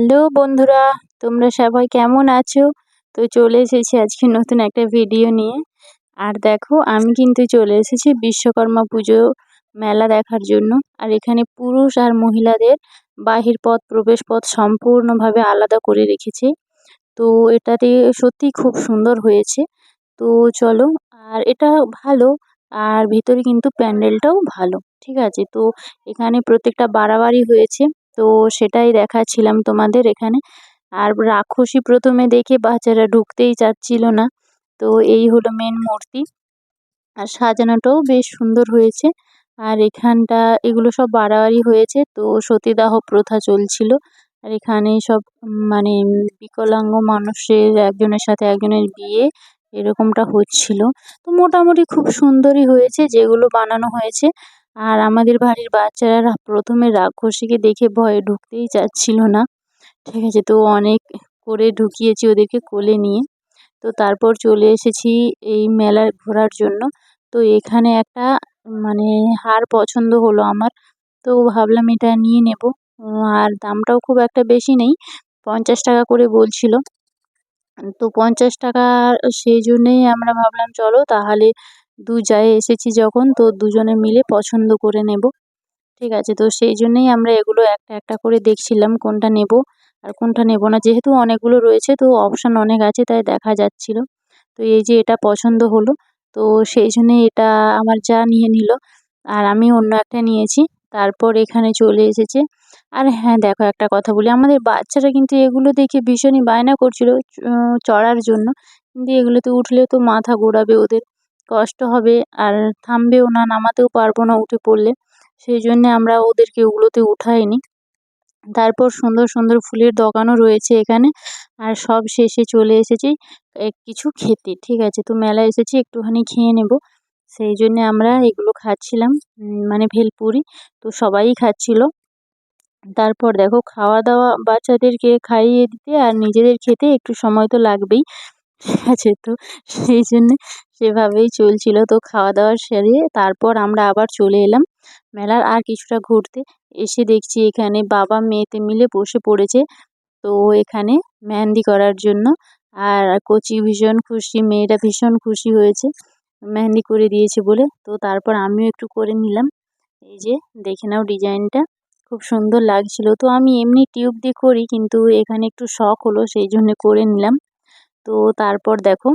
Hello বন্ধুরা, তোমরা সবাই কেমন আছো? তো চলে এসেছি আজকে নতুন একটা ভিডিও নিয়ে। আর দেখো, আমি কিন্তু চলে এসেছি বিশ্বকর্মা পুজো মেলা দেখার জন্য। আর এখানে পুরুষ আর মহিলাদের বাহির পথ, প্রবেশ পথ সম্পূর্ণভাবে আলাদা করে রেখেছে। তো এটাতে সত্যি খুব সুন্দর হয়েছে। তো চলো, আর এটা ভালো, আর ভিতরে কিন্তু প্যান্ডেলটাও ভালো, ঠিক আছে? তো এখানে প্রত্যেকটা বাড়াবাড়ি হয়েছে। তো সেটাই দেখাচ্ছিলাম তোমাদের এখানে। আর রাক্ষসী প্রথমে দেখে বাচ্চারা ঢুকতেই চাচ্ছিল না। তো এই হলো মেন মূর্তি। আর সাজানোটাও বেশ সুন্দর হয়েছে। আর এখানটা, এগুলো সব বাড়াবাড়ি হয়েছে। তো সতীদাহ প্রথা চলছিল। আর এখানে সব মানে বিকলাঙ্গ মানুষের একজনের সাথে একজনের বিয়ে এরকমটা হচ্ছিল। তো মোটামুটি খুব সুন্দরই হয়েছে, যেগুলো বানানো হয়েছে। আর আমাদের বাড়ির বাচ্চারা প্রথমে রাক্ষসীকে দেখে ভয়ে ঢুকতেই চাচ্ছিল না। ঠিক আছে, তো অনেক করে ঢুকিয়েছি ওদেরকে কোলে নিয়ে। তো তারপর চলে এসেছি এই মেলার ঘোরার জন্য। তো এখানে একটা মানে হার পছন্দ হলো আমার। তো ভাবলাম এটা নিয়ে নেব। আর দামটাও খুব একটা বেশি নেই, পঞ্চাশ টাকা করে বলছিল। তো পঞ্চাশ টাকা সেই জন্যেই আমরা ভাবলাম, চলো তাহলে দু জায়ে এসেছি যখন, তো দুজনে মিলে পছন্দ করে নেব। ঠিক আছে, তো সেই জন্যেই আমরা এগুলো একটা একটা করে দেখছিলাম কোনটা নেব আর কোনটা নেব না। যেহেতু অনেকগুলো রয়েছে, তো অপশান অনেক আছে, তাই দেখা যাচ্ছিল। তো এই যে এটা পছন্দ হলো, তো সেই জন্যে এটা আমার যা নিয়ে নিল আর আমি অন্য একটা নিয়েছি। তারপর এখানে চলে এসেছে। আর হ্যাঁ দেখো একটা কথা বলি, আমাদের বাচ্চারা কিন্তু এগুলো দেখে ভীষণই বায়না করছিল চড়ার জন্য। কিন্তু এগুলোতে উঠলে তো মাথা ঘোরাবে ওদের। কষ্ট হবে আর থামবেও না, নামাতেও পারব না উঠে পড়লে। সেই জন্যে আমরা ওদেরকে ওগুলোতে উঠাইনি। তারপর সুন্দর সুন্দর ফুলের দোকানও রয়েছে এখানে আর সব শেষে চলে এসেছি কিছু খেতে, ঠিক আছে? তো মেলায় এসেছি, একটুখানি খেয়ে নেব। সেই জন্যে আমরা এগুলো খাচ্ছিলাম মানে ভেলপুরি, তো সবাই খাচ্ছিল। তারপর দেখো, খাওয়া দাওয়া বাচ্চাদেরকে খাইয়ে দিতে আর নিজেদের খেতে একটু সময় তো লাগবেই। আছে তো, সেই জন্যে সেভাবেই চলছিল তো খাওয়া দাওয়া সেরে তারপর আমরা আবার চলে এলাম মেলার আর কিছুটা ঘুরতে। এসে দেখছি এখানে বাবা মেয়েতে মিলে বসে পড়েছে তো এখানে মেহেন্দি করার জন্য আর কচি ভীষণ খুশি, মেয়েটা ভীষণ খুশি হয়েছে, মেহেন্দি করে দিয়েছে বলে। তো তারপর আমিও একটু করে নিলাম। এই যে দেখে নাও ডিজাইনটা, খুব সুন্দর লাগছিল। তো আমি এমনি টিউব দিয়ে করি কিন্তু এখানে একটু শখ হলো সেই জন্য করে নিলাম। তো তারপর দেখো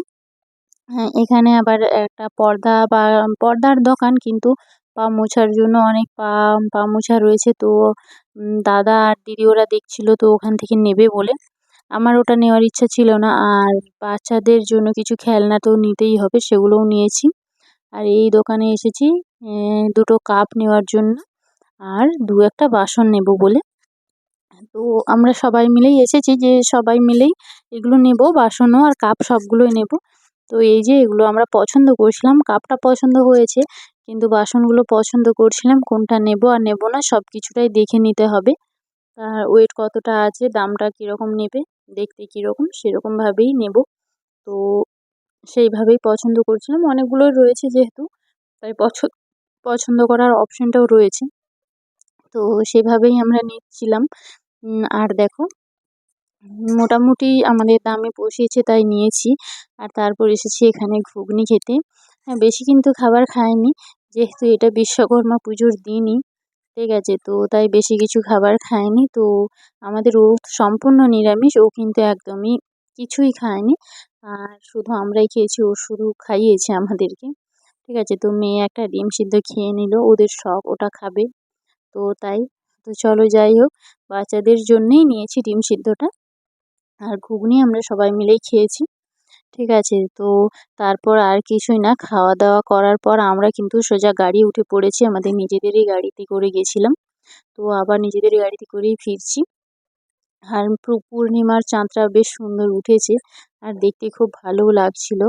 হ্যাঁ এখানে আবার একটা পর্দা বা পর্দার দোকান কিন্তু পা মোছার জন্য অনেক পা পা মোছা রয়েছে। তো দাদা আর দিদি ওরা দেখছিল তো ওখান থেকে নেবে বলে। আমার ওটা নেওয়ার ইচ্ছা ছিল না। আর বাচ্চাদের জন্য কিছু খেলনা তো নিতেই হবে, সেগুলোও নিয়েছি। আর এই দোকানে এসেছি দুটো কাপ নেওয়ার জন্য। আর দু একটা বাসন নেব বলে। তো আমরা সবাই মিলেই এসেছি যে সবাই মিলেই এগুলো নেব, বাসনও আর কাপ সবগুলোই নেব। তো এই যে এগুলো আমরা পছন্দ করছিলাম, কাপটা পছন্দ হয়েছে, কিন্তু বাসনগুলো পছন্দ করছিলাম, কোনটা নেব আর নেব না সব কিছুটাই দেখে নিতে হবে। আর ওয়েট কতটা আছে, দামটা কীরকম নেবে, দেখতে কীরকম, সেরকমভাবেই নেব। তো সেইভাবেই পছন্দ করছিলাম। অনেকগুলোই রয়েছে যেহেতু, তাই পছন্দ করার অপশানটাও রয়েছে। তো সেভাবেই আমরা নিচ্ছিলাম। আর দেখো, মোটামুটি আমাদের দামে পুষিয়েছে তাই নিয়েছি। আর তারপর এসেছি এখানে ঘুগনি খেতে। হ্যাঁ বেশি কিন্তু খাবার খাইনি, যেহেতু এটা বিশ্বকর্মা পুজোর দিনই, ঠিক আছে? তো তাই বেশি কিছু খাবার খায়নি তো আমাদের ও সম্পূর্ণ নিরামিষ, ও কিন্তু একদমই কিছুই খায়নি। আর শুধু আমরাই খেয়েছি, ও শুধু খাইয়েছে আমাদেরকে, ঠিক আছে? তো মেয়ে একটা ডিম সিদ্ধ খেয়ে নিল, ওদের শখ, ওটা খাবে। তো তাই তো চলো যাই হোক, বাচ্চাদের জন্যেই নিয়েছি ডিম সিদ্ধটা। আর ঘুগনি আমরা সবাই মিলেই খেয়েছি, ঠিক আছে? তো তারপর আর কিছুই না খাওয়া দাওয়া করার পর আমরা কিন্তু সোজা গাড়ি উঠে পড়েছি, আমাদের নিজেদেরই গাড়িতে করে গেছিলাম। তো আবার নিজেদের গাড়িতে করেই ফিরছি। আর পূর্ণিমার চাঁদটা বেশ সুন্দর উঠেছে, আর দেখতে খুব ভালোও লাগছিল।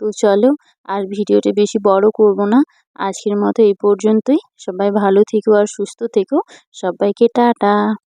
তো চলো আর ভিডিওটা বেশি বড় করব না। আজকের মতো এই পর্যন্তই। সবাই ভালো থেকো আর সুস্থ থেকো। সবাইকে টাটা।